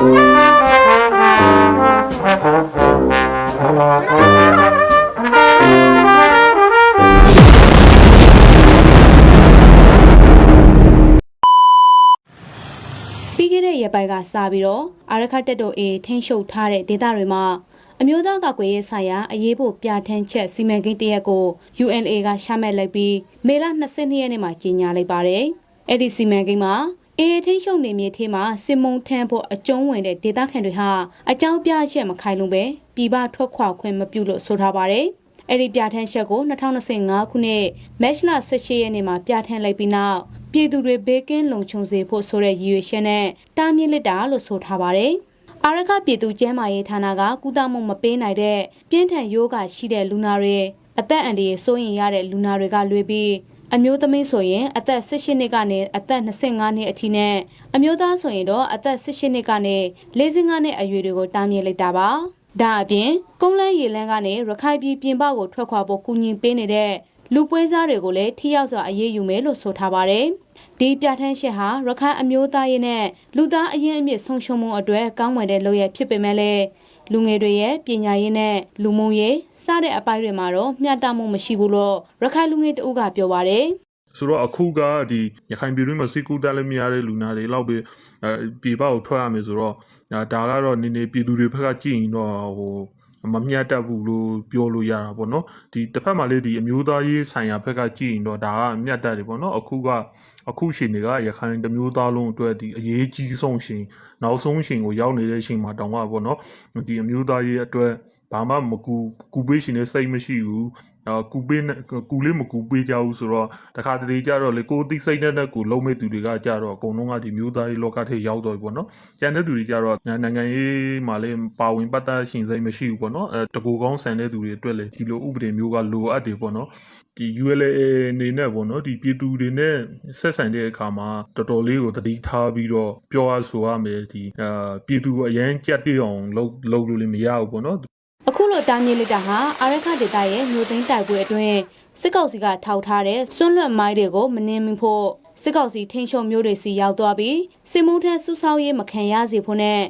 ပြီးခဲ့တဲ့ရက်ပိုင်းကစပြီးတော့အာရခတက်တိုအေထိန်းချုပ်ထားတဲ့ဒေသတွေမှာအမျိုးသားကာကွယ်ရေးဆိုင်ရာအရေးပေါ်ပြဋ္ဌာန်းချက်စီမံကိန်းတရက်ကို UNA ကရှာမှတ်လိုက်ပြီးမေလ22ရက်နေ့မှာကြီးညာလိုက်ပါတယ်။အဲ့ဒီစီမံကိန်းမှာ အေးထိန်းချုပ်နေမြေထဲမှာစစ်မုံထမ်းဖို့အကျုံးဝင်တဲ့ဒေသခံတွေဟာအကြောင်းပြချက်မခိုင်လုံပဲပြည်ပထွက်ခွာခွင့်မပြုလို့ဆိုထားပါတယ်။အဲ့ဒီပြဋ္ဌာန်းချက်ကို2025ခုနှစ်မတ်လ18ရက်နေ့မှာပြဋ္ဌာန်းလိုက်ပြီးနောက်ပြည်သူတွေဘေးကင်းလုံခြုံစေဖို့ဆိုတဲ့ရည်ရွယ်ချက်နဲ့တားမြစ်လက်တာလို့ဆိုထားပါတယ်။အာရခပြည်သူ့ကျန်းမာရေးဌာနကကုသမှုမပေးနိုင်တဲ့ပြင်းထန်ယောဂရှိတဲ့လူနာတွေအသက်အန္တရာယ်စိုးရင်ရတဲ့လူနာတွေကလွေပြီး အမျိုးသမီးဆိုရင်အသက်18နှစ်ကနေအသက်25နှစ်အထိနဲ့အမျိုးသားဆိုရင်တော့အသက်18နှစ်ကနေ45နှစ်အရွယ်တွေကိုတားမြစ်လိုက်တာပါ။ဒါအပြင်ကုန်းလန်းရေလန်းကနေရခိုင်ပြည်ပြင်ပကိုထွက်ခွာဖို့ကူညီပေးနေတဲ့လူပွဲစားတွေကိုလည်းထိရောက်စွာအရေးယူမယ်လို့ဆိုထားပါတယ်။ဒီပြဋ္ဌာန်းချက်ဟာရခိုင်အမျိုးသားရေးနဲ့လူသားအရင်အမြစ်ဆုံးရှုံးမှုအတွက်ကောင်းမွန်တဲ့လုပ်ရဖြစ်ပေမဲ့လည်း လူငယ်တွေရဲ့ပညာရေးနဲ့လူမှုရေးစတဲ့အပိုင်းတွေမှာတော့မျှတမှုမရှိဘူးလို့ရခိုင်လူငယ်တအုပ်ကပြောပါတယ်။ဆိုတော့အခုကဒီရခိုင်ပြည်တွင်းမှာစိတ်ကူးတက်လည်းမရတဲ့လူနာတွေလောက်ပဲအဲပြည်ပကိုထွက်ရမယ်ဆိုတော့ဒါဒါကတော့နည်းနည်းပြည်သူတွေဘက်ကကြည့်ရင်တော့ဟိုမမျှတဘူးလို့ပြောလို့ရတာပေါ့နော်ဒီတစ်ဖက်မှာလေဒီအမျိုးသားရေးဆိုင်ရာဘက်ကကြည့်ရင်တော့ဒါကမျှတတယ်ပေါ့နော်အခုကအခုရှင်တွေကရခိုင်တစ်မျိုးသားလုံးအတွက်ဒီအရေးကြီးဆုံးရှင်နောက်ဆုံးရှင်ကိုရောက်နေတဲ့ရှင်မှာတောင်မှပေါ့နော်ဒီအမျိုးသားရေးအတွက် ဘာမှမကူကူပေးရှင်တဲ့စိတ်မရှိဘူးအော်ကူပေးနဲ့ကူလေးမကူပေးကြဘူးဆိုတော့တခါတလေကြတော့လေကိုယ်သိစိတ်နဲ့နဲ့ကိုလုံးမဲ့သူတွေကကြတော့အကုန်လုံးကဒီမျိုးသားရေးလောကထဲရောက်တော့ပြီပေါ့နော်ကျန်တဲ့သူတွေကြတော့နိုင်ငံရေးမှာလည်းပါဝင်ပတ်သက်ရှင်စိတ်မရှိဘူးပေါ့နော်အဲတကူကောင်းဆန်တဲ့သူတွေအတွက်လည်းဒီလိုဥပဒေမျိုးကလိုအပ်တယ်ပေါ့နော်ဒီ ULA အနေနဲ့ပေါ့နော်ဒီပြည်သူတွေနဲ့ဆက်ဆံတဲ့အခါမှာတော်တော်လေးကိုတတိထားပြီးတော့ပြောရဆိုရမယ်ဒီအာပြည်သူအရန်ကြက်တိအောင်လုပ်လုပ်လို့လည်းမရဘူးပေါ့နော် အခုလိုတားမြစ်လိုက်တာဟာအာရခဒေတာရဲ့မြို့သိမ်းတိုက်ပွဲအတွင်းစစ်ကောင်စီကထောက်ထားတဲ့စွန့်လွတ်မိုင်းတွေကိုမနှင်းမိဖို့စစ်ကောင်စီထိန်းချုပ်မျိုးတွေစီရောက်သွားပြီးစစ်မှုထမ်းစုဆောင်းရေးမခံရစေဖို့နဲ့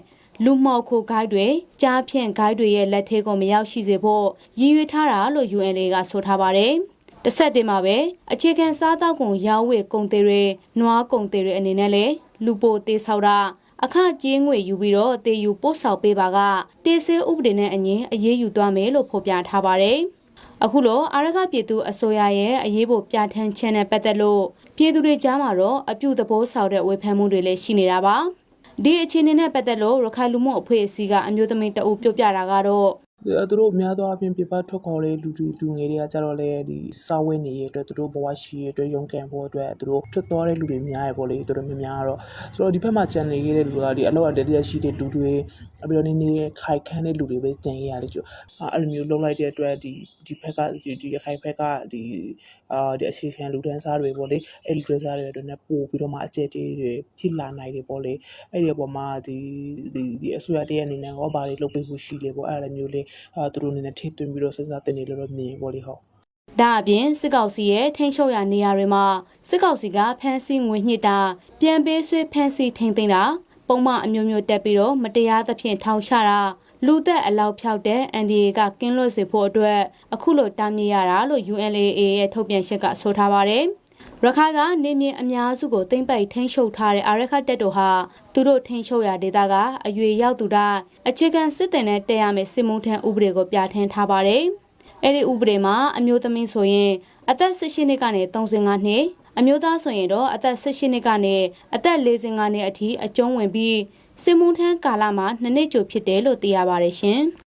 လူမှောက်ခိုဂိုင်းတွေကြားဖြန့်ဂိုင်းတွေရဲ့လက်ထဲကိုမရောက်ရှိစေဖို့ရည်ရွယ်ထားတာလို့ UNA ကဆိုထားပါတယ်။တစ်ဆက်တည်းမှာပဲအခြေခံစားသောက်ကုန်ရောင်းဝယ်ကုန်တွေတွေနွားကုန်တွေတွေအနေနဲ့လည်းလူပိုတေးဆောက်တာ အခကြေးငွေယူပြီးတော့တေယူပို့ဆောင်ပေးပါကတေးဆေးဥပဒေနဲ့အညီအရေးယူသွားမယ်လို့ဖော်ပြထားပါတယ်။အခုလိုအာရခပြည်သူအစိုးရရဲ့အရေးပေါ်ပြဋ္ဌာန်းချက်နဲ့ပတ်သက်လို့ပြည်သူတွေကြားမှာတော့အပြုသဘောဆောင်တဲ့ဝေဖန်မှုတွေလည်းရှိနေတာပါ။ဒီအခြေအနေနဲ့ပတ်သက်လို့ရခိုင်လူမှုအဖွဲ့အစည်းကအမျိုးသမီးတအုပ်ပြောပြတာကတော့အဲ သူတို့များသောအားဖြင့်ပြပထွက်ခေါ်တဲ့လူလူလူငယ်တွေကကြတော့လေဒီစာဝတ်နေရအတွက်သူတို့ဘဝရှိရအတွက်ရုန်းကန်ဖို့အတွက်သူတို့ထွက်သွားတဲ့လူတွေများရပေါ့လေသူတို့များများကတော့ဆိုတော့ဒီဘက်မှာကြံနေခဲ့တဲ့လူကဒီအလောက်အတည်းရှိတဲ့လူတွေပြီးတော့နေနေခိုက်ခန်းတဲ့လူတွေပဲကြံရရတယ်ကျအဲ့လိုမျိုးလုံးလိုက်တဲ့အတွက်ဒီဒီဘက်ကဒီဒီခိုက်ဘက်ကဒီအာဒီအခြေခံလူတန်းစားတွေပေါ့လေအဲ့လူတန်းစားတွေအတွက်နဲ့ပို့ပြီးတော့မှအကျက်တေးတွေဖြစ်လာနိုင်တယ်ပေါ့လေအဲ့ဒီအပေါ်မှာဒီဒီဒီအစိုးရတရက်အနေနဲ့ရောဘာတွေလုပ်ပေးဖို့ရှိလဲပေါ့အဲ့လိုမျိုးလေးအာသူတို့အနေနဲ့ထိသွင်းပြီးတော့စဉ်းစားတင်နေလို့တော့မြင်ပေါ့လေဟုတ်ဒါအပြင်စစ်ကောင်စီရဲ့ထိန်းချုပ်ရာနေရာတွေမှာစစ်ကောင်စီကဖမ်းဆီးငွေညှစ်တာပြန်ပေးဆွဲဖမ်းဆီးထိန်းသိမ်းတာပုံမှန်အမျိုးမျိုးတက်ပြီးတော့မတရားသဖြင့်ထောင်ချတာလူသက်အလောက်ဖြောက်တဲ့ NDA ကကင်းလွတ်စေဖို့အတွက်အခုလိုတားမြစ်ရတာလို့ UNLA ရဲ့ထုတ်ပြန်ချက်ကဆိုထားပါတယ် ရခိုင်ကနေမြေအများစုကိုတင်ပိုက်ထိန်းချုပ်ထားတဲ့အာရခတက်တို့ဟာသူတို့ထိန်းချုပ်ရာဒေသကအရွေရောက်သူတိုင်းအခြေခံစစ်တင်နဲ့တက်ရမယ့်စစ်မှုထမ်းဥပဒေကိုပြဋ္ဌာန်းထားပါတယ်။အဲ့ဒီဥပဒေမှာအမျိုးသမီးဆိုရင်အသက်18နှစ်ကနေ35နှစ်အမျိုးသားဆိုရင်တော့အသက်18နှစ်ကနေအသက်45နှစ်အထိအကျုံးဝင်ပြီးစစ်မှုထမ်းကာလမှာနှစ်နှစ်ကျော်ဖြစ်တယ်လို့သိရပါတယ်ရှင်။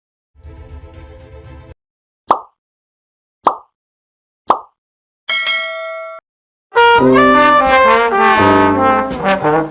Thank you.